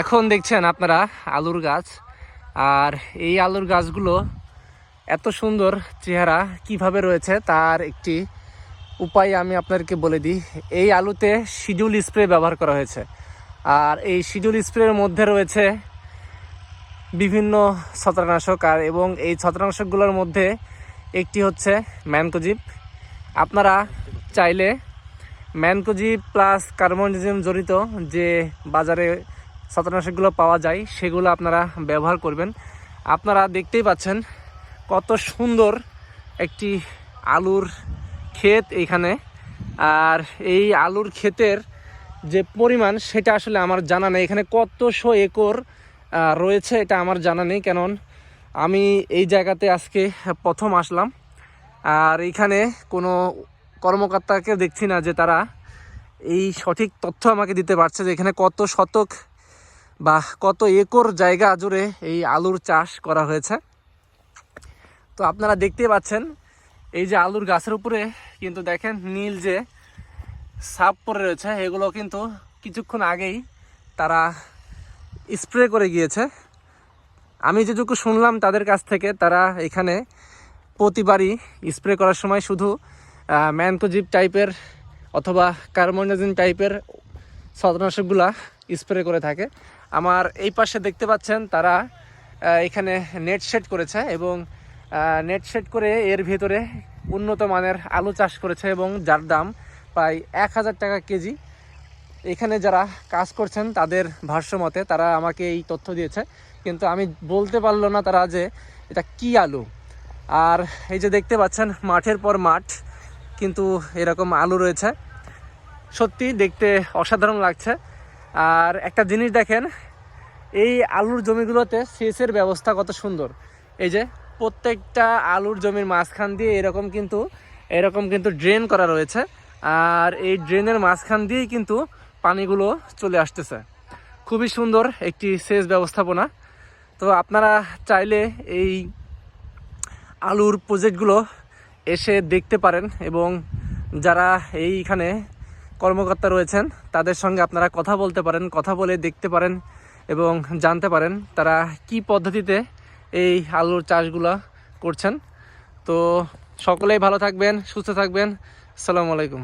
এখন দেখছেন আপনারা আলুর গাছ। আর এই আলুর গাছগুলো এত সুন্দর চেহারা কীভাবে রয়েছে তার একটি উপায় আমি আপনাদেরকে বলে দিই। এই আলুতে শিডিউল স্প্রে ব্যবহার করা হয়েছে। আর এই শিডিউল স্প্রের মধ্যে রয়েছে বিভিন্ন ছত্রাকনাশক। আর এবং এই ছত্রাকনাশকগুলোর মধ্যে একটি হচ্ছে ম্যানকোজিপ। আপনারা চাইলে ম্যানকোজিপ প্লাস কার্বনিজম জড়িত যে বাজারে ছত্রাকনাশকগুলো পাওয়া যায়, সেগুলো আপনারা ব্যবহার করবেন। আপনারা দেখতেই পাচ্ছেন কত সুন্দর একটি আলুর ক্ষেত এইখানে আর এই আলুর ক্ষেতের যে পরিমাণ, সেটা আসলে আমার জানা নেই। এখানে কতশো একর রয়েছে এটা আমার জানা নেই। কেন আমি এই জায়গাতে আজকে প্রথম আসলাম। আর এইখানে কোনো কর্মকর্তাকে দেখছি না যে তারা এই সঠিক তথ্য আমাকে দিতে পারছে যে এখানে কত শতক বা কত একর জায়গা জুড়ে এই আলুর চাষ করা হয়েছে। তো আপনারা দেখতেই পাচ্ছেন, এই যে আলুর গাছের উপরে কিন্তু দেখেন নীল যে সাপ পড়ে রয়েছে, এগুলো কিন্তু কিছুক্ষণ আগেই তারা স্প্রে করে গিয়েছে। আমি যেটুকু শুনলাম, তাদের কাছ থেকে তারা এখানে প্রতিবারই স্প্রে করার সময় শুধু ম্যানকোজিপ টাইপের অথবা কার্বনাজিন টাইপের ছত্রনাশকগুলা স্প্রে করে থাকে। আমার এই পাশে দেখতে পাচ্ছেন তারা এখানে নেট শেড করেছে এবং নেট শেড করে এর ভেতরে উন্নত মানের আলু চাষ করেছে এবং যার দাম প্রায় এক হাজার টাকা কেজি। এখানে যারা কাজ করছেন তাদের ভাষ্য মতে তারা আমাকে এই তথ্য দিয়েছে। কিন্তু আমি বলতে পারল না তারা যে এটা কি আলু। আর এই যে দেখতে পাচ্ছেন, মাঠের পর মাঠ কিন্তু এরকম আলু রয়েছে। সত্যি দেখতে অসাধারণ লাগছে। আর একটা জিনিস দেখেন, এই আলুর জমিগুলোতে সেচের ব্যবস্থা কত সুন্দর। এই যে প্রত্যেকটা আলুর জমির মাঝখান দিয়ে এরকম কিন্তু এরকম কিন্তু ড্রেন করা রয়েছে। আর এই ড্রেনের মাঝখান দিয়েই কিন্তু পানিগুলো চলে আসতেছে। খুবই সুন্দর একটি সেচ ব্যবস্থাপনা। তো আপনারা চাইলে এই আলুর প্রজেক্টগুলো এসে দেখতে পারেন এবং যারা এইখানে কর্মকর্তা রয়েছেন, তাদের সঙ্গে আপনারা কথা বলতে পারেন, কথা বলে দেখতে পারেন এবং জানতে পারেন তারা কি পদ্ধতিতে এই আলুর চাষগুলো করছেন। তো সকলেই ভালো থাকবেন, সুস্থ থাকবেন। আসসালামু আলাইকুম।